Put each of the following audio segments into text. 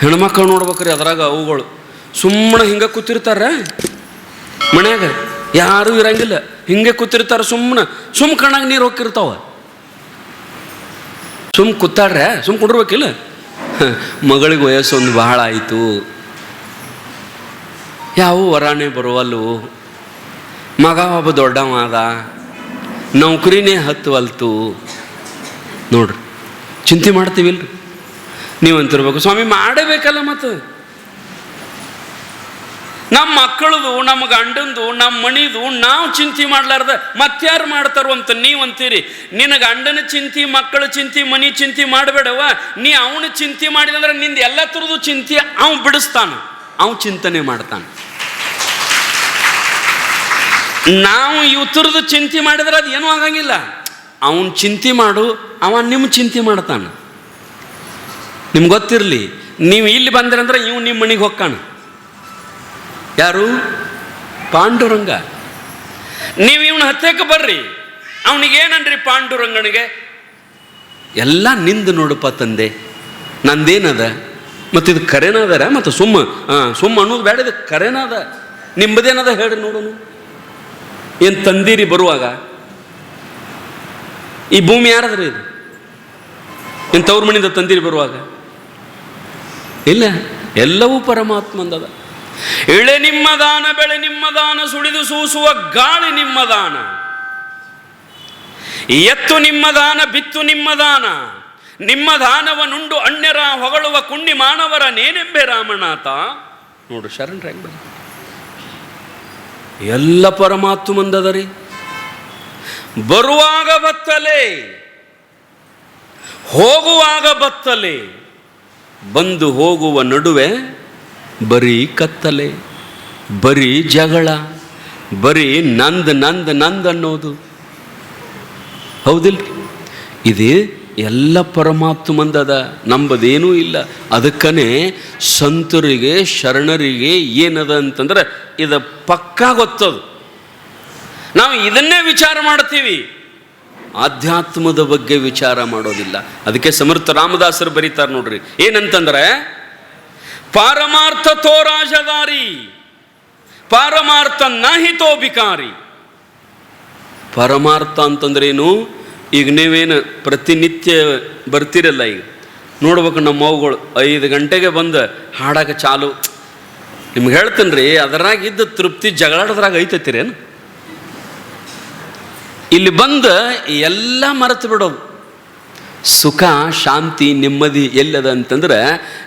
ಹೆಣ್ಮಕ್ಳು ನೋಡ್ಬೇಕ್ರಿ ಅದ್ರಾಗ ಅವುಗಳು. ಸುಮ್ಮನೆ ಹಿಂಗೆ ಕೂತಿರ್ತಾರ. ಮನ್ಯಾಗ ಯಾರೂ ಇರಂಗಿಲ್ಲ. ಹಿಂಗೆ ಕೂತಿರ್ತಾರ ಸುಮ್ಮನೆ. ಸುಮ್ ಕಣ್ಣಾಗ ನೀರು ಹೋಗಿರ್ತಾವ ಸುಮ್ ಕೂತಾಡ್ರೆ, ಸುಮ್ ಕುಡಿರ್ಬೇಕಿಲ್ಲ. ಮಗಳಿಗೆ ವಯಸ್ಸು ಒಂದು ಬಹಳ ಆಯಿತು. ಯಾವ ವರಾಣೆ ಬರುವಲ್ಲು? ಮಗ ಒಬ್ಬ ದೊಡ್ಡವ ನೌಕರಿನೇ ಹತ್ತುವಲ್ತು. ನೋಡ್ರಿ, ಚಿಂತೆ ಮಾಡ್ತೀವಿಲ್ರಿ. ನೀವು ಅಂತಿರ್ಬೇಕು ಸ್ವಾಮಿ ಮಾಡಬೇಕಲ್ಲ ಮತ್ತು. ನಮ್ಮ ಮಕ್ಕಳದು ನಮ್ಮ ಗಂಡಂದು ನಮ್ಮ ಮಣಿದು ನಾವು ಚಿಂತೆ ಮಾಡ್ಲಾರ್ದ ಮತ್ಯಾರು ಮಾಡ್ತಾರೋ ಅಂತ ನೀವು ಅಂತೀರಿ ನಿನ್ನ ಗಂಡನ ಚಿಂತೆ, ಮಕ್ಕಳ ಚಿಂತೆ, ಮನಿ ಚಿಂತೆ ಮಾಡಬೇಡವ ನೀ ಅವನ ಚಿಂತೆ ಮಾಡಿದಂದ್ರೆ ನಿಂದ ಎಲ್ಲ ಥರದ್ದು ಚಿಂತೆ ಅವ ಬಿಡಿಸ್ತಾನೆ. ಅವ ಚಿಂತನೆ ಮಾಡ್ತಾನೆ. ನಾವು ಇವತ್ತರದ್ದು ಚಿಂತೆ ಮಾಡಿದ್ರೆ ಅದು ಏನೂ ಆಗಂಗಿಲ್ಲ. ಅವನು ಚಿಂತೆ ಮಾಡು, ಅವ ನಿಮ್ಮ ಚಿಂತೆ ಮಾಡ್ತಾನೆ. ನಿಮ್ಗೆ ಗೊತ್ತಿರಲಿ, ನೀವು ಇಲ್ಲಿ ಬಂದ್ರಂದ್ರೆ ಇವ್ ನಿಮ್ಮ ಮನೆಗೆ ಹೊಕ್ಕಾಣ. ಯಾರು? ಪಾಂಡುರಂಗ. ನೀವು ಇವನ ಹತ್ತಕ್ಕೆ ಬರ್ರಿ, ಅವನಿಗೆ ಅವನಿಗೇನನ್ರಿ ಪಾಂಡುರಂಗನಿಗೆ? ಎಲ್ಲ ನಿಂದು ನೋಡಪ್ಪ ತಂದೆ, ನಂದೇನದ? ಮತ್ತು ಇದು ಕರೆನಾದರ? ಮತ್ತು ಸುಮ್ಮ ಸುಮ್ಮ ಅನ್ನೋದು ಬೇಡ, ಇದು ಕರೆನಾದ. ನಿಮ್ಮದೇನದ ಹೇಳಿ ನೋಡೋನು. ಏನು ತಂದೀರಿ ಬರುವಾಗ? ಈ ಭೂಮಿ ಯಾರದ್ರಿ ಇದು? ಏನು ತವ್ರ ಮನೆಯಿಂದ ತಂದಿರಿ ಬರುವಾಗ? ಇಲ್ಲ, ಎಲ್ಲವೂ ಪರಮಾತ್ಮಂದದ. ಇಳೆ ನಿಮ್ಮ ದಾನ ಬೆಳೆ ನಿಮ್ಮ ದಾನ ಸುಳಿದು ಸೂಸುವ ಗಾಳಿ ನಿಮ್ಮ ದಾನ ಎತ್ತು ನಿಮ್ಮ ದಾನ ಬಿತ್ತು ನಿಮ್ಮ ದಾನ ನಿಮ್ಮ ದಾನವನುಂಡು ಅಣ್ಯರ ಹೊಗಳುವ ಕುಣ್ಣಿ ಮಾನವರ ನೇನೆಂಬೆ ರಾಮನಾಥ. ನೋಡು ಶರಣರ ಎಲ್ಲ ಪರಮಾತ್ಮಂದದರಿ. ಬರುವಾಗ ಬತ್ತಲೆ, ಹೋಗುವಾಗ ಬತ್ತಲೆ. ಬಂದು ಹೋಗುವ ನಡುವೆ ಬರೀ ಕತ್ತಲೆ, ಬರೀ ಜಗಳ, ಬರೀ ನಂದ್ ನಂದ್ ನಂದ್ ಅನ್ನೋದು. ಹೌದಿಲ್ರಿ? ಇದು ಎಲ್ಲ ಪರಮಾತ್ಮಂದದ ನಂಬದೇನೂ ಇಲ್ಲ. ಅದಕ್ಕನೇ ಸಂತರಿಗೆ, ಶರಣರಿಗೆ ಏನದ ಅಂತಂದ್ರೆ ಇದು ಪಕ್ಕಾ ಗೊತ್ತದು. ನಾವು ಇದನ್ನೇ ವಿಚಾರ ಮಾಡ್ತೀವಿ. ಆಧ್ಯಾತ್ಮದ ಬಗ್ಗೆ ವಿಚಾರ ಮಾಡೋದಿಲ್ಲ. ಅದಕ್ಕೆ ಸಮರ್ಥ ರಾಮದಾಸರು ಬರೀತಾರೆ ನೋಡ್ರಿ. ಏನಂತಂದ್ರೆ, ಪಾರಮಾರ್ಥ ತೋ ರಾಜದಾರಿ ಪಾರಮಾರ್ಥ ನಾಹಿತೋ ಬಿಕಾರಿ ಪರಮಾರ್ಥ ಅಂತಂದ್ರೇನು? ಈಗ ನೀವೇನು ಪ್ರತಿನಿತ್ಯ ಬರ್ತಿರಲ್ಲ ಈಗ. ನೋಡ್ಬೇಕು ನಮ್ಮ ಅವುಗಳು ಐದು ಗಂಟೆಗೆ ಬಂದು ಹಾಡಕ್ಕೆ ಚಾಲು. ನಿಮ್ಗೆ ಹೇಳ್ತೀನಿ ರೀ ಅದರಾಗಿದ್ದ ತೃಪ್ತಿ ಜಗಳಾಡೋದ್ರಾಗ ಐತೈತಿರೇನು ಇಲ್ಲಿ ಬಂದು ಎಲ್ಲ ಮರೆತು ಬಿಡೋದು. ಸುಖ, ಶಾಂತಿ, ನೆಮ್ಮದಿ ಎಲ್ಲದ ಅಂತಂದ್ರೆ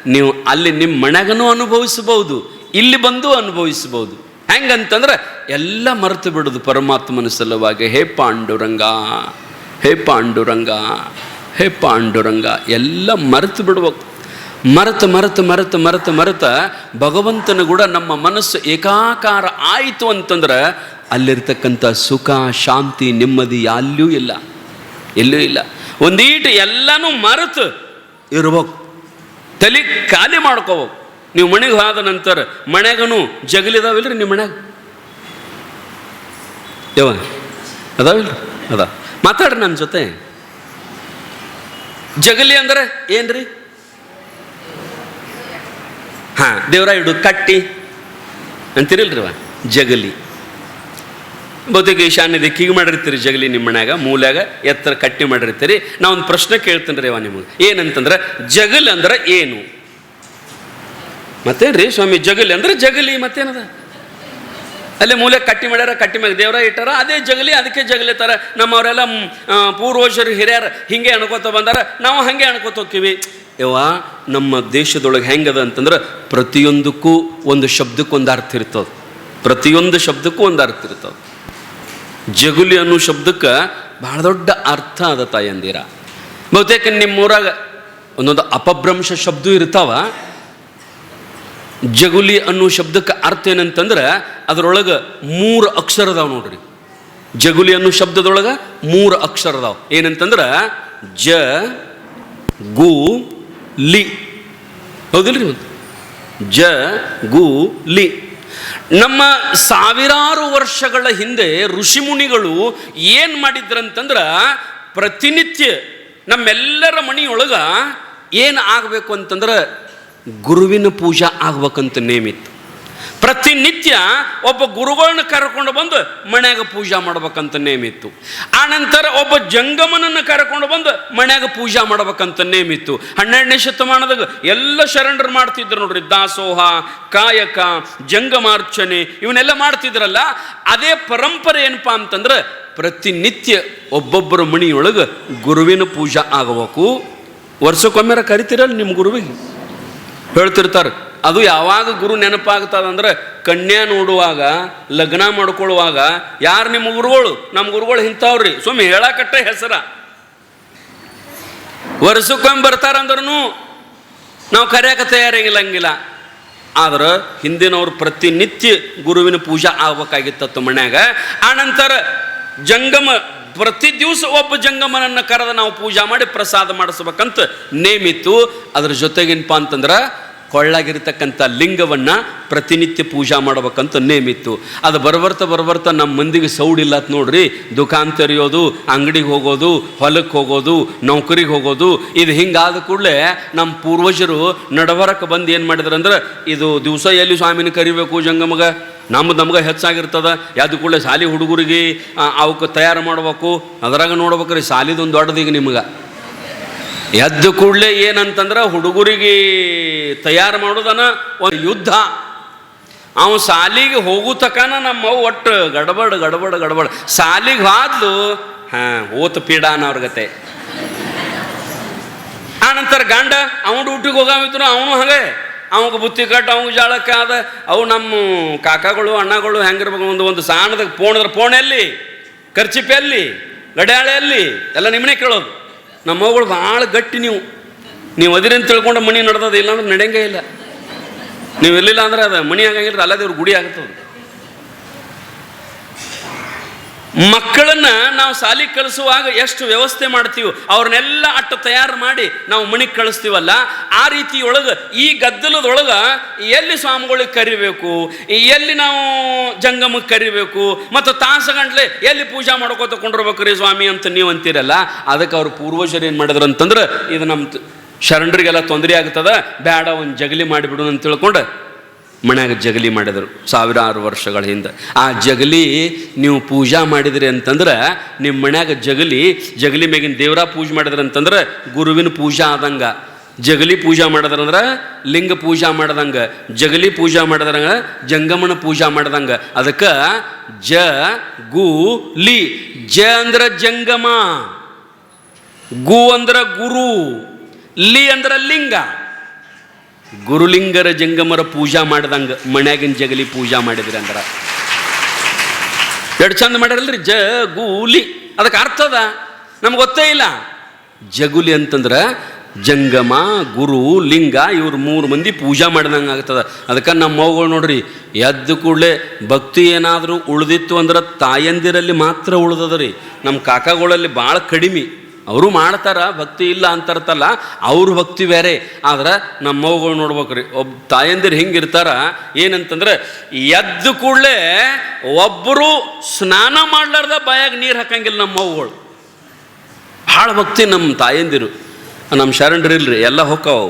ನೀವು ಅಲ್ಲಿ ನಿಮ್ಮ ಮನೆಗನೂ ಅನುಭವಿಸಬಹುದು, ಇಲ್ಲಿ ಬಂದು ಅನುಭವಿಸಬಹುದು. ಹೆಂಗಂತಂದ್ರೆ ಎಲ್ಲ ಮರೆತು ಬಿಡೋದು ಪರಮಾತ್ಮನ ಸಲುವಾಗಿ. ಹೇ ಪಾಂಡುರಂಗ ಹೇ ಪಾಂಡುರಂಗ ಹೇ ಪಾಂಡುರಂಗ, ಎಲ್ಲ ಮರೆತು ಬಿಡ್ಬೇಕು. ಮರೆತು ಮರೆತು ಮರೆತು ಮರೆತು ಮರೆತ ಭಗವಂತನ ಕೂಡ ನಮ್ಮ ಮನಸ್ಸು ಏಕಾಕಾರ ಆಯಿತು ಅಂತಂದ್ರೆ ಅಲ್ಲಿರ್ತಕ್ಕಂಥ ಸುಖ, ಶಾಂತಿ, ನೆಮ್ಮದಿ ಅಲ್ಲಿಯೂ ಇಲ್ಲ. ಎಲ್ಲೂ ಇಲ್ಲ. ಒಂದೀಟು ಎಲ್ಲನೂ ಮರೆತು ಇರ್ಬೇಕು. ತಲೆ ಖಾಲಿ ಮಾಡ್ಕೋಬೇಕು. ನೀವು ಮನೆಗೆ ಹೋದ ನಂತರ ಮನೆಗೂ ಜಗಲಿದಾವಿಲ್ರಿ ನಿಮ್ಮ ಮನ್ಯಾಗ? ಯಾವ ಅದಾವಿಲ್ರಿ? ಅದ. ಮಾತಾಡ್ರಿ ನನ್ನ ಜೊತೆ. ಜಗಲಿ ಅಂದ್ರೆ ಏನ್ರಿ? ಹಾ. ದೇವರ ಇಡು ಕಟ್ಟಿ ಅಂತಿರಲ್ರಿವ ಜಗಲಿ. ಬಹುತೇಕ ಈಶಾನ್ಯ ದಿಕ್ಕಿಗೆ ಮಾಡಿರ್ತೀರಿ ಜಗಲಿ ನಿಮ್ಮ ಮನ್ಯಾಗ, ಮೂಲ್ಯಾಗ ಎತ್ತರ ಕಟ್ಟಿ ಮಾಡಿರ್ತೀರಿ. ನಾ ಒಂದು ಪ್ರಶ್ನೆ ಕೇಳ್ತೀನಿ ರೀ ನಿಮಗೆ. ಏನಂತಂದ್ರೆ ಜಗಲ್ ಅಂದ್ರೆ ಏನು? ಮತ್ತೇನ್ರಿ ಸ್ವಾಮಿ, ಜಗಲಿ ಅಂದ್ರೆ ಜಗಲಿ ಮತ್ತೇನದ? ಅಲ್ಲೇ ಮೂಲೆ ಕಟ್ಟಿ ಮಾಡ್ಯಾರ, ಕಟ್ಟಿ ಮ್ಯಾಗ ದೇವರ ಇಟ್ಟಾರ, ಅದೇ ಜಗಲಿ, ಅದಕ್ಕೆ ಜಗಲಿ ತರ. ನಮ್ಮವರೆಲ್ಲ ಪೂರ್ವಜರು ಹಿರಿಯರ ಹಿಂಗೆ ಅನ್ಕೋತ ಬಂದಾರ, ನಾವು ಹಂಗೆ ಅನ್ಕೋತ ಹೋಗ್ತೀವಿ. ಯವ್ವ, ನಮ್ಮ ದೇಶದೊಳಗೆ ಹೆಂಗದ ಅಂತಂದ್ರೆ ಪ್ರತಿಯೊಂದಕ್ಕೂ ಒಂದು ಶಬ್ದಕ್ಕೆ ಒಂದು ಅರ್ಥ ಇರ್ತದೆ. ಪ್ರತಿಯೊಂದು ಶಬ್ದಕ್ಕೂ ಒಂದು ಅರ್ಥ ಇರ್ತದೆ. ಜಗುಲಿ ಅನ್ನೋ ಶಬ್ದಕ್ಕೆ ಬಹಳ ದೊಡ್ಡ ಅರ್ಥ ಅದ ತಾಯಂದಿರ ಬಹುತೇಕ ನಿಮ್ಮೂರಾಗ ಒಂದೊಂದು ಅಪಭ್ರಂಶ ಶಬ್ದ ಇರ್ತಾವ. ಜಗುಲಿ ಅನ್ನೋ ಶಬ್ದಕ್ಕೆ ಅರ್ಥ ಏನಂತಂದ್ರೆ ಅದರೊಳಗೆ ಮೂರು ಅಕ್ಷರ ಅದಾವ ನೋಡ್ರಿ. ಜಗುಲಿ ಅನ್ನೋ ಶಬ್ದದೊಳಗೆ ಮೂರು ಅಕ್ಷರ ಅದಾವ. ಏನಂತಂದ್ರೆ ಜ, ಗು ಲಿ. ಹೌದಿಲ್ರಿ ಜ, ಗು, ಲಿ. ನಮ್ಮ ಸಾವಿರಾರು ವರ್ಷಗಳ ಹಿಂದೆ ಋಷಿಮುನಿಗಳು ಏನು ಮಾಡಿದ್ರಂತಂದ್ರೆ ಪ್ರತಿನಿತ್ಯ ನಮ್ಮೆಲ್ಲರ ಮನೆಯೊಳಗ ಏನು ಆಗಬೇಕು ಅಂತಂದ್ರೆ ಗುರುವಿನ ಪೂಜಾ ಆಗ್ಬೇಕಂತ ನೇಮಿತ್ತು ಪ್ರತಿನಿತ್ಯ ಒಬ್ಬ ಗುರುಗಳನ್ನ ಕರ್ಕೊಂಡು ಬಂದು ಮನ್ಯಾಗ ಪೂಜಾ ಮಾಡ್ಬೇಕಂತ ನೇಮಿತ್ತು. ಆನಂತರ ಒಬ್ಬ ಜಂಗಮನನ್ನು ಕರ್ಕೊಂಡು ಬಂದು ಮನ್ಯಾಗ ಪೂಜಾ ಮಾಡ್ಬೇಕಂತ ನೇಮಿತ್ತು. ಹನ್ನೆರಡನೇ ಶತಮಾನದಾಗ ಎಲ್ಲ ಶರಣರು ಮಾಡ್ತಿದ್ರು ನೋಡ್ರಿ, ದಾಸೋಹ, ಕಾಯಕ, ಜಂಗಮಾರ್ಚನೆ ಇವನ್ನೆಲ್ಲ ಮಾಡ್ತಿದ್ರಲ್ಲ, ಅದೇ ಪರಂಪರೆ ಏನಪ್ಪಾ ಅಂತಂದ್ರೆ ಪ್ರತಿನಿತ್ಯ ಒಬ್ಬೊಬ್ಬರ ಮಣಿಯೊಳಗೆ ಗುರುವಿನ ಪೂಜಾ ಆಗಬೇಕು. ವರ್ಷಕ್ಕೊಮ್ಮೆರ ಕರಿತೀರಲ್ಲ ನಿಮ್ಮ ಗುರುವಿಗೆ? ಹೇಳ್ತಿರ್ತಾರೆ ಅದು ಯಾವಾಗ ಗುರು ನೆನಪಾಗ್ತದಂದ್ರೆ ಕನ್ಯಾ ನೋಡುವಾಗ, ಲಗ್ನ ಮಾಡ್ಕೊಳ್ಳುವಾಗ, ಯಾರು ನಿಮ್ಮ ಗುರುಗಳು? ನಮ್ಮ ಗುರುಗಳು ಇಂಥವ್ರಿ. ಸುಮ್ಮನೆ ಹೇಳಕಟ್ಟೆ ಹೆಸರ. ವರ್ಷಕ್ಕೊಮ್ಮೆ ಬರ್ತಾರಂದ್ರೂ ನಾವು ಕರೆಯಕ್ಕೆ ತಯಾರಾಗಿಲ್ಲಂಗಿಲ್ಲ. ಆದ್ರೆ ಹಿಂದಿನವ್ರು ಪ್ರತಿನಿತ್ಯ ಗುರುವಿನ ಪೂಜಾ ಆಗ್ಬೇಕಾಗಿತ್ತತ್ತು ಮನ್ಯಾಗ. ಆನಂತರ ಜಂಗಮ, ಪ್ರತಿ ದಿವಸ ಒಬ್ಬ ಜಂಗಮನನ್ನು ಕರೆದು ನಾವು ಪೂಜಾ ಮಾಡಿ ಪ್ರಸಾದ ಮಾಡಿಸ್ಬೇಕಂತ ನೇಮಿತ್ತು. ಅದ್ರ ಜೊತೆಗೇನಪ್ಪ ಅಂತಂದ್ರೆ ಕೊಳ್ಳಾಗಿರ್ತಕ್ಕಂಥ ಲಿಂಗವನ್ನು ಪ್ರತಿನಿತ್ಯ ಪೂಜಾ ಮಾಡ್ಬೇಕಂತ ನೇಮಿತ್ತು. ಅದು ಬರ್ಬರ್ತ ಬರ್ಬರ್ತ ನಮ್ಮ ಮಂದಿಗೆ ಸೌಡಿಲ್ಲ ಅಂತ ನೋಡ್ರಿ ದುಕಾನ್ ತೆರೆಯೋದು, ಅಂಗಡಿಗೆ ಹೋಗೋದು ಹೊಲಕ್ಕೆ ಹೋಗೋದು, ನೌಕರಿಗೆ ಹೋಗೋದು, ಇದು ಹಿಂಗಾದ ಕೂಡಲೇ ನಮ್ಮ ಪೂರ್ವಜರು ನಡವರಕ್ಕೆ ಬಂದು ಏನು ಮಾಡಿದ್ರಂದ್ರೆ ಇದು ದಿವಸ ಎಲ್ಲಿ ಸ್ವಾಮಿನ ಕರಿಬೇಕು ಜಂಗಮಗ ನಮ್ದು ನಮ್ಗೆ ಹೆಚ್ಚಾಗಿರ್ತದ. ಯಾವ್ದು ಕೂಡಲೇ ಶಾಲಿ ಹುಡುಗರಿಗೆ ಅವಕ್ಕೆ ತಯಾರು ಮಾಡ್ಬೇಕು. ಅದ್ರಾಗ ನೋಡ್ಬೇಕ್ರಿ, ಶಾಲಿದೊಂದು ದೊಡ್ಡದೀಗ ನಿಮ್ಗೆ. ಎದ್ದು ಕೂಡಲೇ ಏನಂತಂದ್ರೆ ಹುಡುಗರಿಗೆ ತಯಾರು ಮಾಡೋದನ ಒಂದು ಯುದ್ಧ. ಅವ ಸಾಲಿಗೆ ಹೋಗು ತಕನ ನಮ್ಮ ಒಟ್ಟು ಗಡಬಡ್ ಗಡಬಡ್ ಗಡಬಡ್. ಸಾಲಿಗೆ ಹಾದ್ಲು, ಹಾಂ, ಓತ್ ಗತೆ. ಆನಂತರ ಗಂಡ, ಅವನು ಡ್ಯೂಟಿಗೆ ಹೋಗಾಮಿದ್ರು ಅವನು ಹಾಗೆ. ಅವಾಗ ಬುತ್ತಿ ಕಟ್ಟು ಅವಂಗ ಜಾಳಕ್ಕೆ ಆದ. ಅವು ನಮ್ಮ ಕಾಕಾಗಳು, ಅಣ್ಣಗಳು ಹೆಂಗಿರ್ಬೇಕು, ಒಂದು ಒಂದು ಸಾಣದ ಪೋಣದ್ರ ಪೋಣೆಯಲ್ಲಿ ಎಲ್ಲಿ ಖರ್ಚಿಪೆ ಎಲ್ಲಿ ಗಡ್ಯಾಳೆ ಎಲ್ಲಿ ಎಲ್ಲ ನಿಮ್ಮನೆ ಕೇಳೋದು. ನಮ್ಮ ಮಗಳು ಭಾಳ ಗಟ್ಟಿ ನೀವು. ನೀವು ಅದಿರಿ ಅಂತ ತಿಳ್ಕೊಂಡು ಮಣಿ ನಡೆದದ ಇಲ್ಲ ಅಂದ್ರೆ ನಡೆಯಂಗೇ ಇಲ್ಲ. ನೀವು ಇರಲಿಲ್ಲ ಅಂದ್ರೆ ಅದು ಮಣಿ ಆಗಂಗಿಲ್ಲ ಅಲ್ಲದೆ ಇವ್ರ ಗುಡಿ ಆಗುತ್ತದೆ. ಮಕ್ಕಳನ್ನ ನಾವು ಸಾಲಿ ಕಳಿಸುವಾಗ ಎಷ್ಟು ವ್ಯವಸ್ಥೆ ಮಾಡ್ತೀವಿ ಅವ್ರನ್ನೆಲ್ಲ ಅಟ್ಟು ತಯಾರು ಮಾಡಿ ನಾವು ಮಣಿಗೆ ಕಳಿಸ್ತೀವಲ್ಲ, ಆ ರೀತಿಯೊಳಗೆ ಈ ಗದ್ದಲದೊಳಗೆ ಎಲ್ಲಿ ಸ್ವಾಮಿಗಳಿಗೆ ಕರಿಬೇಕು, ಎಲ್ಲಿ ನಾವು ಜಂಗಮಕ್ಕೆ ಕರಿಬೇಕು, ಮತ್ತು ತಾಸಗಂಟ್ಲೆ ಎಲ್ಲಿ ಪೂಜಾ ಮಾಡ್ಕೋತ ಕೊಂಡಿರ್ಬೇಕ್ರಿ ಸ್ವಾಮಿ ಅಂತ ನೀವು ಅಂತೀರಲ್ಲ, ಅದಕ್ಕೆ ಅವ್ರ ಪೂರ್ವಜರು ಏನು ಮಾಡಿದ್ರು ಅಂತಂದ್ರೆ ಇದು ನಮ್ಮ ಶರಣರಿಗೆಲ್ಲ ತೊಂದರೆ ಆಗ್ತದ, ಬೇಡ, ಒಂದು ಜಗಲಿ ಮಾಡಿಬಿಡು ಅಂತ ತಿಳ್ಕೊಂಡು ಮನ್ಯಾಗ ಜಗಲಿ ಮಾಡಿದರು ಸಾವಿರಾರು ವರ್ಷಗಳ ಹಿಂದೆ. ಆ ಜಗಲಿ ನೀವು ಪೂಜಾ ಮಾಡಿದ್ರಿ ಅಂತಂದ್ರೆ ನಿಮ್ಮ ಮನ್ಯಾಗ ಜಗಲಿ ಜಗಲಿ ಮೇಗಿನ ದೇವರ ಪೂಜೆ ಮಾಡಿದ್ರೆ ಅಂತಂದ್ರೆ ಗುರುವಿನ ಪೂಜಾ ಆದಂಗ. ಜಗಲಿ ಪೂಜಾ ಮಾಡಿದ್ರಂದ್ರೆ ಲಿಂಗ ಪೂಜಾ ಮಾಡ್ದಂಗ. ಜಗಲಿ ಪೂಜಾ ಮಾಡಿದ್ರಂಗ ಜಂಗಮನ ಪೂಜಾ ಮಾಡ್ದಂಗ. ಅದಕ್ಕೆ ಜ, ಗು, ಲಿ. ಜ ಅಂದ್ರೆ ಜಂಗಮ. ಗು ಅಂದ್ರೆ ಗುರು. ಲಿ ಅಂದ್ರೆ ಲಿಂಗ. ಗುರುಲಿಂಗರ ಜಂಗಮರ ಪೂಜಾ ಮಾಡ್ದಂಗ, ಮನ್ಯಾಗಿನ ಜಗಲಿ ಪೂಜಾ ಮಾಡಿದ್ರಿ ಅಂದ್ರೆ. ಎರಡು ಚಂದ ಮಾಡ್ಯಾರಲ್ರಿ? ಜಗೂಲಿ. ಅದಕ್ಕೆ ಅರ್ಥ ಅದ. ನಮ್ಗೆ ಗೊತ್ತೇ ಇಲ್ಲ. ಜಗುಲಿ ಅಂತಂದ್ರ ಜಂಗಮ ಗುರು ಲಿಂಗ ಇವ್ರು ಮೂರು ಮಂದಿ ಪೂಜಾ ಮಾಡ್ದಂಗೆ ಆಗ್ತದ. ಅದಕ್ಕೆ ನಮ್ಮ ಮಗುಗಳು ನೋಡ್ರಿ, ಎದ್ದು ಕೂಡಲೇ ಭಕ್ತಿ ಏನಾದರೂ ಉಳಿದಿತ್ತು ಅಂದ್ರೆ ತಾಯಂದಿರಲ್ಲಿ ಮಾತ್ರ ಉಳ್ದದ ರೀ ನಮ್ಮ ಕಾಕಾಗಳಲ್ಲಿ ಭಾಳ ಕಡಿಮೆ. ಅವರು ಮಾಡ್ತಾರ, ಭಕ್ತಿ ಇಲ್ಲ ಅಂತರ್ತಲ್ಲ ಅವ್ರ ಭಕ್ತಿ ಬೇರೆ. ಆದ್ರೆ ನಮ್ಮ ಮಗುಗಳು ನೋಡ್ಬೇಕ್ರಿ ಒಬ್ಬ ತಾಯಂದಿರು ಹಿಂಗಿರ್ತಾರ, ಏನಂತಂದ್ರೆ ಎದ್ದ ಕೂಡಲೇ ಒಬ್ಬರು ಸ್ನಾನ ಮಾಡ್ಲಾರ್ದ ಬಾಯಾಗ ನೀರು ಹಾಕಂಗಿಲ್ಲ ನಮ್ಮ ಮಗುಗಳು ಭಾಳ ಭಕ್ತಿ ನಮ್ಮ ತಾಯಂದಿರು. ನಮ್ಮ ಶರಣರು ಇಲ್ರಿ, ಎಲ್ಲ ಹೊಕ್ಕವು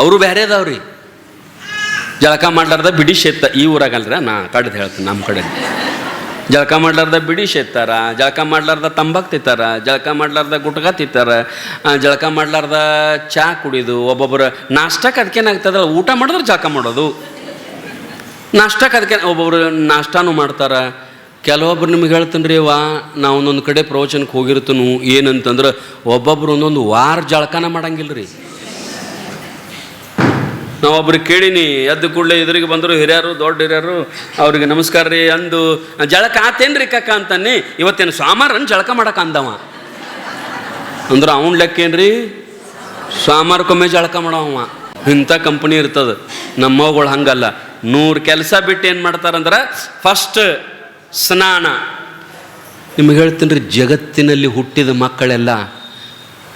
ಅವರು ಬೇರೆ ಅದಾವ್ರಿ. ಜಳಕ ಮಾಡ್ಲಾರ್ದ ಬಿಡಿ ಶೆತ್ತ, ಈ ಊರಾಗಲ್ರ ನಾ ಕಡೆದು ಹೇಳ್ತೀನಿ ನಮ್ಮ ಕಡೆ ಜಳಕ ಮಾಡ್ಲಾರ್ದ ಬಿಡಿ ಎತ್ತಾರ ಜಳಕ ಮಾಡ್ಲಾರ್ದ ತಂಬಾಕ್ ತಿತ್ತಾರ, ಜಳಕ ಮಾಡ್ಲಾರ್ದ ಗುಟ್ಕ ತಿತ್ತಾರ ಜಳಕ ಮಾಡ್ಲಾರ್ದ ಚಾ ಕುಡಿದು ಒಬ್ಬೊಬ್ಬರು ನಾಷ್ಟಕ್ಕೆ ಅದಕ್ಕೇನಾಗ್ತದಲ್ಲ ಊಟ ಮಾಡಿದ್ರೆ ಜಳಕ ಮಾಡೋದು. ನಾಷ್ಟಕ್ಕೆ ಅದಕ್ಕೆ ಒಬ್ಬೊಬ್ರು ನಾಷ್ಟಾನು ಮಾಡ್ತಾರ. ಕೆಲವೊಬ್ರು ನಿಮ್ಗೆ ಹೇಳ್ತೀನಿ ರೀ ವಾ ನಾವು ಒಂದೊಂದು ಕಡೆ ಪ್ರವಚನಕ್ಕೆ ಹೋಗಿರ್ತನು, ಏನಂತಂದ್ರೆ ಒಬ್ಬೊಬ್ರು ಒಂದೊಂದು ವಾರ ಜಳಕನ ಮಾಡಂಗಿಲ್ಲ ರೀ ನಾವೊಬ್ರಿಗೆ ಕೇಳೀನಿ, ಎದ್ದು ಕೂಡಲೇ ಎದುರಿಗೆ ಬಂದರು ಹಿರಿಯರು, ದೊಡ್ಡ ಹಿರಿಯರು, ಅವ್ರಿಗೆ ನಮಸ್ಕಾರ ರೀ ಅಂದು, ಜಳಕ ಆತೇನ್ರಿ ಕಕ್ಕ ಅಂತಾನೆ ಇವತ್ತೇನು ಸ್ವಾಮಾರನ್ನು ಜಳಕ ಮಾಡಕ್ಕೆ ಅಂದವ. ಅಂದ್ರೆ ಅವನ ಲೆಕ್ಕ ರೀ ಸ್ವಾಮಾರಕ್ಕೊಮ್ಮೆ ಜಳಕ ಮಾಡವ ಇಂಥ ಕಂಪ್ನಿ ಇರ್ತದೆ. ನಮ್ಮವುಗಳು ಹಂಗಲ್ಲ. ನೂರು ಕೆಲಸ ಬಿಟ್ಟು ಏನು ಮಾಡ್ತಾರಂದ್ರೆ ಫಸ್ಟ್ ಸ್ನಾನ. ನಿಮಗೆ ಹೇಳ್ತೀನಿ ರೀ ಜಗತ್ತಿನಲ್ಲಿ ಹುಟ್ಟಿದ ಮಕ್ಕಳೆಲ್ಲ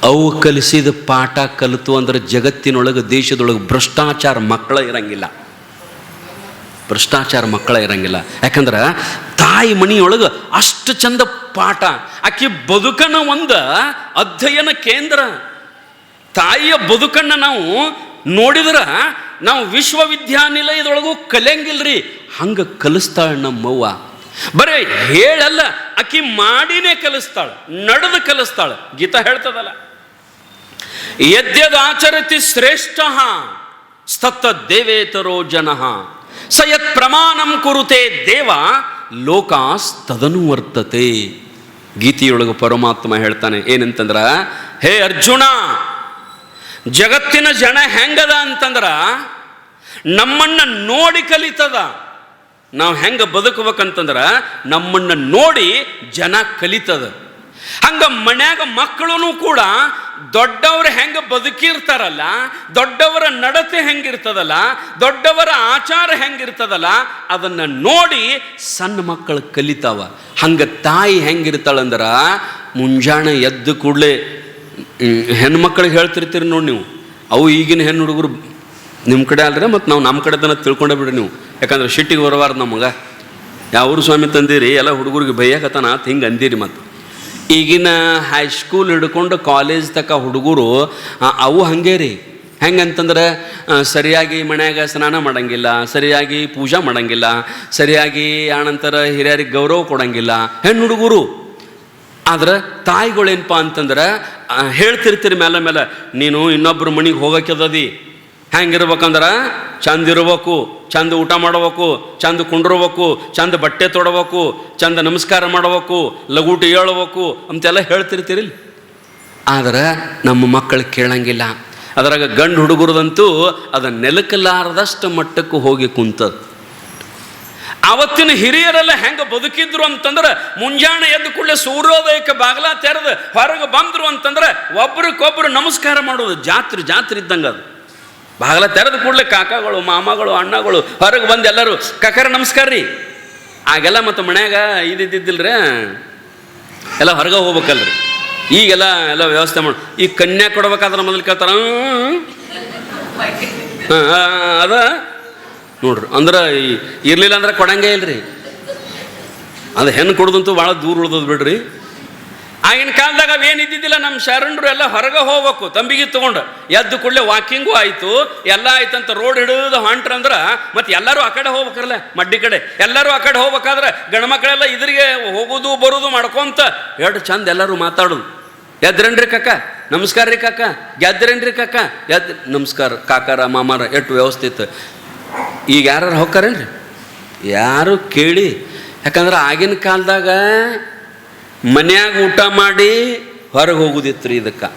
ಅವು ಕಲಿಸಿದ ಪಾಠ ಕಲಿತು ಅಂದ್ರೆ ಜಗತ್ತಿನೊಳಗೆ, ದೇಶದೊಳಗೆ ಭ್ರಷ್ಟಾಚಾರ ಮಕ್ಕಳ ಇರಂಗಿಲ್ಲ. ಭ್ರಷ್ಟಾಚಾರ ಮಕ್ಕಳ ಇರಂಗಿಲ್ಲ. ಯಾಕಂದ್ರೆ ತಾಯಿ ಮನಿಯೊಳಗೆ ಅಷ್ಟು ಚಂದ ಪಾಠ. ಆಕೆ ಬದುಕನ ಒಂದು ಅಧ್ಯಯನ ಕೇಂದ್ರ. ತಾಯಿಯ ಬದುಕನ್ನು ನಾವು ನೋಡಿದ್ರೆ ನಾವು ವಿಶ್ವವಿದ್ಯಾನಿಲಯದೊಳಗೂ ಕಲಿಯಂಗಿಲ್ರಿ. ಹಂಗ ಕಲಿಸ್ತಾಳೆ ನಮ್ಮವ್ವ. ಬರೇ ಹೇಳಲ್ಲ ಅಕ್ಕಿ ಮಾಡಿನೇ ಕಲಿಸ್ತಾಳೆ, ನಡೆದು ಕಲಿಸ್ತಾಳೆ. ಗೀತಾ ಹೇಳ್ತದಲ್ಲ. ಯದ್ಯದಾಚರತಿ ಶ್ರೇಷ್ಠ ಸ್ತತ್ತ ದೇವೇತರೋ ಜನ. ಸ ಯತ್ ಪ್ರಮಾಣಂ ಕುರುತೆ ದೇವ ಲೋಕಾಸ್ ತದನು ವರ್ತತೆ. ಗೀತೆಯೊಳಗೆ ಪರಮಾತ್ಮ ಹೇಳ್ತಾನೆ, ಏನಂತಂದ್ರ, ಹೇ ಅರ್ಜುನ, ಜಗತ್ತಿನ ಜನ ಹೆಂಗದ ಅಂತಂದ್ರ, ನಮ್ಮನ್ನ ನೋಡಿ ಕಲಿತದ. ನಾವು ಹೆಂಗ ಬದುಕಬೇಕಂತಂದ್ರ, ನಮ್ಮನ್ನ ನೋಡಿ ಜನ ಕಲಿತದ. ಹಂಗ ಮನ್ಯಾಗ ಮಕ್ಕಳು ಕೂಡ ದೊಡ್ಡವರು ಹೆಂಗೆ ಬದುಕಿರ್ತಾರಲ್ಲ, ದೊಡ್ಡವರ ನಡತೆ ಹೆಂಗಿರ್ತದಲ್ಲ, ದೊಡ್ಡವರ ಆಚಾರ ಹೆಂಗಿರ್ತದಲ್ಲ, ಅದನ್ನ ನೋಡಿ ಸಣ್ಣ ಮಕ್ಕಳು ಕಲಿತಾವ. ಹಂಗ ತಾಯಿ ಹೆಂಗಿರ್ತಾಳಂದ್ರ ಮುಂಜಾನೆ ಎದ್ದು ಕೂಡಲೇ ಹೆಣ್ಮಕ್ಳಿಗೆ ಹೇಳ್ತಿರ್ತೀರಿ ನೋಡಿ ನೀವು, ಅವು ಈಗಿನ ಹೆಣ್ಣು ಹುಡುಗರು ನಿಮ್ಮ ಕಡೆ ಅಲ್ರಿ, ಮತ್ತು ನಾವು ನಮ್ಮ ಕಡೆ ತನಕ ತಿಳ್ಕೊಂಡೇ ಬಿಡಿ ನೀವು. ಯಾಕಂದ್ರೆ ಶಿಟ್ಟಿಗೆ ಬರಬಾರ್ದು ನಮಗೆ. ಯಾವ ಸ್ವಾಮಿ ತಂದಿರಿ, ಎಲ್ಲ ಹುಡುಗರಿಗೆ ಭಯ ಅಂತ ಹಿಂಗೆ ಅಂದಿರಿ ಮತ್ತು. ಈಗಿನ ಹೈಸ್ಕೂಲ್ ಹಿಡ್ಕೊಂಡು ಕಾಲೇಜ್ ತಕ್ಕ ಹುಡುಗರು ಅವು ಹಂಗೆ ರೀ. ಹೆಂಗಂತಂದ್ರೆ ಸರಿಯಾಗಿ ಮನ್ಯಾಗ ಸ್ನಾನ ಮಾಡಂಗಿಲ್ಲ, ಸರಿಯಾಗಿ ಪೂಜಾ ಮಾಡಂಗಿಲ್ಲ, ಸರಿಯಾಗಿ ಆನಂತರ ಹಿರಿಯರಿಗೆ ಗೌರವ ಕೊಡಂಗಿಲ್ಲ. ಹೆಣ್ಣು ಹುಡುಗರು. ಆದ್ರೆ ತಾಯಿಗಳೇನಪ್ಪ ಅಂತಂದ್ರೆ ಹೇಳ್ತಿರ್ತೀರಿ ಮೇಲೆ ಮೇಲೆ, ನೀನು ಇನ್ನೊಬ್ಬರು ಮನೆಗೆ ಹೋಗಕ್ಕೆದದಿ ಹೆಂಗಿರ್ಬೇಕಂದ್ರೆ? ಚಂದ ಇರ್ಬೇಕು, ಚಂದ ಊಟ ಮಾಡಬೇಕು, ಚಂದ ಕುಂಡಿರ್ಬೇಕು, ಚಂದ ಬಟ್ಟೆ ತೊಡಬೇಕು, ಚಂದ ನಮಸ್ಕಾರ ಮಾಡಬೇಕು, ಲಗೂಟಿ ಹೇಳ್ಬೇಕು, ಅಂತೆಲ್ಲ ಹೇಳ್ತಿರ್ತೀರಿ ಆದ್ರೆ ನಮ್ಮ ಮಕ್ಕಳು ಕೇಳಂಗಿಲ್ಲ. ಅದರಾಗ ಗಂಡು ಹುಡುಗರದಂತೂ ಅದು ನೆಲಕಲಾರದಷ್ಟು ಮಟ್ಟಕ್ಕೆ ಹೋಗಿ ಕುಂತದ. ಅವತ್ತಿನ ಹಿರಿಯರೆಲ್ಲ ಹೆಂಗೆ ಬದುಕಿದ್ರು ಅಂತಂದ್ರೆ ಮುಂಜಾನೆ ಎದ್ದು ಕೂಡಲೇ ಸೂರ್ಯೋದಯಕ್ಕೆ ಬಾಗಲ ತೆರೆದು ಹೊರಗೆ ಬಂದರು ಅಂತಂದ್ರೆ ಒಬ್ರಿಗೊಬ್ರು ನಮಸ್ಕಾರ ಮಾಡೋದು ಜಾತ್ರೆ ಜಾತ್ರೆ ಇದ್ದಂಗೆ ಅದು. ಬಾಗಲ ತೆರೆದು ಕೂಡಲೇ ಕಾಕಾಗಳು, ಮಾಮಗಳು, ಅಣ್ಣಗಳು ಹೊರಗೆ ಬಂದು ಎಲ್ಲರೂ, ಕಾಕಾರ ನಮಸ್ಕಾರ ರೀ. ಆಗೆಲ್ಲ ಮತ್ತು ಮನ್ಯಾಗ ರೀ ಎಲ್ಲ ಹೊರಗೆ ಹೋಗ್ಬೇಕಲ್ರಿ. ಈಗೆಲ್ಲ ಎಲ್ಲ ವ್ಯವಸ್ಥೆ ಮಾಡಿ, ಈ ಕನ್ಯಾ ಕೊಡ್ಬೇಕಾದ್ರೆ ಮೊದಲು ಕೇಳ್ತಾರ. ಹಾಂ, ಅದ. ನೋಡ್ರಿ, ಅಂದ್ರೆ ಈ- ಇರಲಿಲ್ಲ ಅಂದ್ರೆ ಕೊಡಂಗೇ ಇಲ್ರಿ. ಅದು ಹೆಣ್ಣು ಕೊಡೋದಂತೂ ಭಾಳ ದೂರ ಉಳ್ದದ್ ಬಿಡ್ರಿ. ಆಗಿನ ಕಾಲದಾಗ ಅವೇನು ಇದ್ದಿದ್ದಿಲ್ಲ ನಮ್ಮ ಶರಣರು ಎಲ್ಲ ಹೊರಗೆ ಹೋಗ್ಬೇಕು, ತಂಬಿಗೆ ತೊಗೊಂಡು ಎದ್ದು ಕೂಡಲೇ ವಾಕಿಂಗು ಆಯಿತು, ಎಲ್ಲ ಆಯ್ತಂತ ರೋಡ್ ಹಿಡಿದು ಹೊಂಟ್ರಂದ್ರೆ, ಮತ್ತೆ ಎಲ್ಲರೂ ಆ ಕಡೆ ಹೋಗ್ಬೇಕಲ್ಲ ಮಡ್ಡಿ ಕಡೆ. ಎಲ್ಲರೂ ಆ ಕಡೆ ಹೋಗ್ಬೇಕಾದ್ರೆ ಗಂಡ್ಮಕ್ಳೆಲ್ಲ ಇದ್ರಿಗೆ ಹೋಗೋದು, ಬರೋದು ಮಾಡ್ಕೊಂತ ಎರಡು ಚಂದ ಎಲ್ಲರೂ ಮಾತಾಡೋದು. ಎದ್ರೇನ್ರಿ ಕಕ್ಕ ನಮಸ್ಕಾರ ರೀ ಕಾಕ? ಗೆದ್ರೇನ್ರಿ ಕಾಕ? ಎದ್, ನಮಸ್ಕಾರ ಕಾಕಾರ ಮಾಮಾರ, ಎಷ್ಟು ವ್ಯವಸ್ಥಿತ ಈಗ ಯಾರು ಹೋಗ್ತಾರೇನ್ರಿ? ಯಾರು ಕೇಳಿ? ಯಾಕಂದ್ರೆ ಆಗಿನ ಕಾಲದಾಗ ಮನ್ಯಾಗ ಊಟ ಮಾಡಿ ಹೊರಗೆ ಹೋಗುದಿತ್ತು ರೀ ಇದಕ್ಕೆ.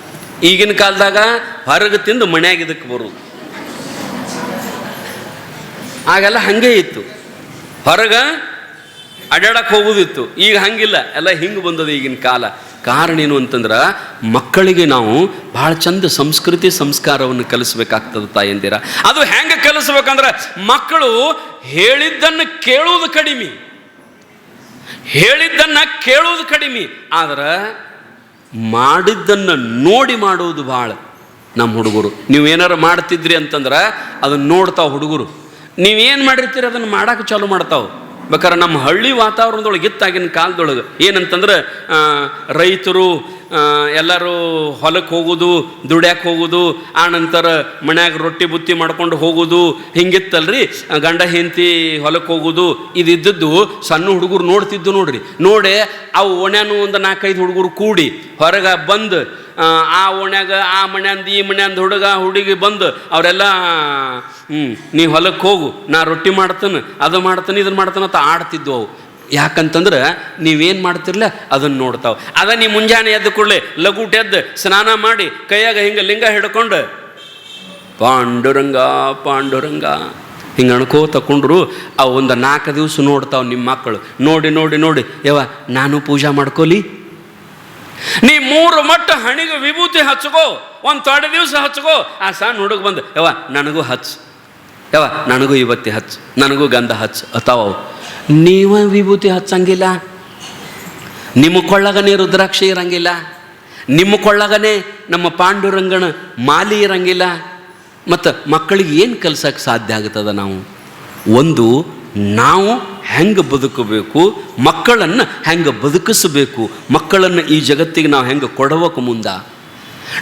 ಈಗಿನ ಕಾಲದಾಗ ಹೊರಗೆ ತಿಂದು ಮನ್ಯಾಗ ಇದಕ್ಕೆ ಬರುದು. ಆಗೆಲ್ಲ ಹಾಗೆ ಇತ್ತು. ಹೊರಗೆ ಅಡ್ಯಾಡಕ್ಕೆ ಹೋಗುದಿತ್ತು. ಈಗ ಹಂಗಿಲ್ಲ. ಎಲ್ಲ ಹಿಂಗೆ ಬಂದದ ಈಗಿನ ಕಾಲ. ಕಾರಣ ಏನು ಅಂತಂದ್ರೆ ಮಕ್ಕಳಿಗೆ ನಾವು ಭಾಳ ಚಂದ ಸಂಸ್ಕೃತಿ ಸಂಸ್ಕಾರವನ್ನು ಕಲಿಸ್ಬೇಕಾಗ್ತದೆ ತಾಯಂದಿರ ಅದು ಹೆಂಗೆ ಕಲಿಸ್ಬೇಕಂದ್ರೆ ಮಕ್ಕಳು ಹೇಳಿದ್ದನ್ನು ಕೇಳುವುದು ಕಡಿಮೆ. ಹೇಳಿದ್ದನ್ನು ಕೇಳುವುದು ಕಡಿಮೆ, ಆದ್ರೆ ಮಾಡಿದ್ದನ್ನು ನೋಡಿ ಮಾಡುವುದು ಭಾಳ ನಮ್ಮ ಹುಡುಗರು. ನೀವು ಏನಾರು ಮಾಡ್ತಿದ್ರಿ ಅಂತಂದ್ರೆ ಅದನ್ನು ನೋಡ್ತಾವೆ ಹುಡುಗರು. ನೀವೇನು ಮಾಡಿರ್ತೀರಿ ಅದನ್ನು ಮಾಡೋಕೆ ಚಾಲು ಮಾಡ್ತಾವೆ. ಬೇಕಾದ್ರೆ ನಮ್ಮ ಹಳ್ಳಿ ವಾತಾವರಣದೊಳಗೆ ಇತ್ತಾಗಿನ ಕಾಲದೊಳಗೆ ಏನಂತಂದ್ರೆ ರೈತರು ಎಲ್ಲರೂ ಹೊಲಕ್ಕೆ ಹೋಗೋದು ದುಡ್ಯಾಕೆ ಹೋಗೋದು ಆ ನಂತರ ಮನ್ಯಾಗ ರೊಟ್ಟಿ ಬುತ್ತಿ ಮಾಡ್ಕೊಂಡು ಹೋಗೋದು ಹಿಂಗಿತ್ತಲ್ರಿ? ಗಂಡ ಹೆಂಡತಿ ಹೊಲಕ್ಕೆ ಹೋಗೋದು ಇದಿದ್ದದ್ದು ಸಣ್ಣ ಹುಡುಗರು ನೋಡ್ತಿದ್ದು ನೋಡ್ರಿ. ನೋಡಿ ಅವು ಓಣ್ಯಾನು ಒಂದು ನಾಲ್ಕೈದು ಹುಡುಗರು ಕೂಡಿ ಹೊರಗೆ ಬಂದು ಆ, ಆ ಓಣ್ಯಾಗ ಆ ಮನೆಯಂದು ಈ ಮನ್ಯಾಂದ ಹುಡುಗ ಹುಡುಗಿ ಬಂದು ಅವರೆಲ್ಲ ಹ್ಞೂ ನೀ ಹೊಲಕ್ಕೆ ಹೋಗು ನಾ ರೊಟ್ಟಿ ಮಾಡ್ತೇನೆ ಅದು ಮಾಡ್ತೇನೆ ಇದನ್ನು ಮಾಡ್ತಾನೆ ಅಂತ ಆಡ್ತಿದ್ವು ಅವು. ಯಾಕಂತಂದ್ರೆ ನೀವೇನು ಮಾಡ್ತಿರ್ಲ ಅದನ್ನು ನೋಡ್ತಾವೆ. ಅದ ನೀ ಮುಂಜಾನೆ ಎದ್ದು ಕೂಡಲೇ ಲಗೂಟ್ ಎದ್ದು ಸ್ನಾನ ಮಾಡಿ ಕೈಯಾಗ ಹಿಂಗೆ ಲಿಂಗ ಹಿಡ್ಕೊಂಡು, ಪಾಂಡುರಂಗ ಪಾಂಡುರಂಗ. ಹಿಂಗೆ ಅಣ್ಕೋ ತಕೊಂಡ್ರು ಆ ಒಂದು ನಾಲ್ಕು ದಿವಸ ನೋಡ್ತಾವೆ ನಿಮ್ಮ ಮಕ್ಕಳು ನೋಡಿ ನೋಡಿ ನೋಡಿ ಯವ ನಾನು ಪೂಜಾ ಮಾಡ್ಕೊಲಿ? ನೀ ಮೂರು ಮಟ್ಟ ಹಣಿಗೆ ವಿಭೂತಿ ಹಚ್ಕೋ, ಒಂದು ತೊಡೆ ದಿವಸ ಹಚ್ಕೋ. ಆ ಸಣ್ಣ ಹುಡುಗ ಬಂದು ಯವ ನನಗೂ ಹಚ್ಚು ಯವ ನನಗೂ ಇವತ್ತಿ ಹಚ್ಚು ನನಗೂ ಗಂಧ ಹಚ್ಚು ಅತಾವ ಅವು. ನೀವ ವಿಭೂತಿ ಹಚ್ಚಂಗಿಲ್ಲ. ನಿಮ್ಮ ಕೊಳ್ಳಗನೆ ರುದ್ರಾಕ್ಷಿ ಇರಂಗಿಲ್ಲ. ನಿಮ್ಮ ಕೊಳ್ಳಗನೆ ನಮ್ಮ ಪಾಂಡುರಂಗನ ಮಾಲಿ ಇರಂಗಿಲ್ಲ. ಮತ್ತು ಮಕ್ಕಳಿಗೆ ಏನು ಕಲ್ಸಕ್ಕೆ ಸಾಧ್ಯ ಆಗ್ತದ ನಾವು? ಒಂದು, ನಾವು ಹೆಂಗೆ ಬದುಕಬೇಕು, ಮಕ್ಕಳನ್ನು ಹೆಂಗೆ ಬದುಕಿಸಬೇಕು, ಮಕ್ಕಳನ್ನು ಈ ಜಗತ್ತಿಗೆ ನಾವು ಹೆಂಗೆ ಕೊಡಬೇಕು ಮುಂದ?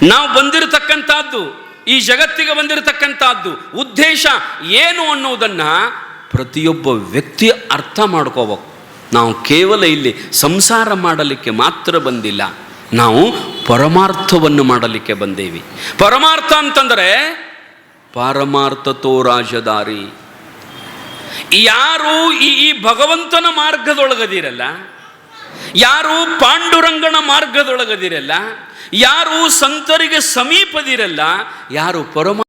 ನಾವು ಬಂದಿರತಕ್ಕಂಥದ್ದು, ಈ ಜಗತ್ತಿಗೆ ಬಂದಿರತಕ್ಕಂಥದ್ದು ಉದ್ದೇಶ ಏನು ಅನ್ನೋದನ್ನು ಪ್ರತಿಯೊಬ್ಬ ವ್ಯಕ್ತಿ ಅರ್ಥ ಮಾಡ್ಕೋಬೇಕು. ನಾವು ಕೇವಲ ಇಲ್ಲಿ ಸಂಸಾರ ಮಾಡಲಿಕ್ಕೆ ಮಾತ್ರ ಬಂದಿಲ್ಲ, ನಾವು ಪರಮಾರ್ಥವನ್ನು ಮಾಡಲಿಕ್ಕೆ ಬಂದೇವಿ. ಪರಮಾರ್ಥ ಅಂತಂದರೆ ಪಾರಮಾರ್ಥತೋ ರಾಜದಾರಿ ಯಾರು ಈ ಈ ಭಗವಂತನ ಮಾರ್ಗದೊಳಗದಿರಲ್ಲ, ಯಾರು ಪಾಂಡುರಂಗನ ಮಾರ್ಗದೊಳಗದಿರಲ್ಲ, ಯಾರು ಸಂತರಿಗೆ ಸಮೀಪದಿರಲ್ಲ, ಯಾರು ಪರಮ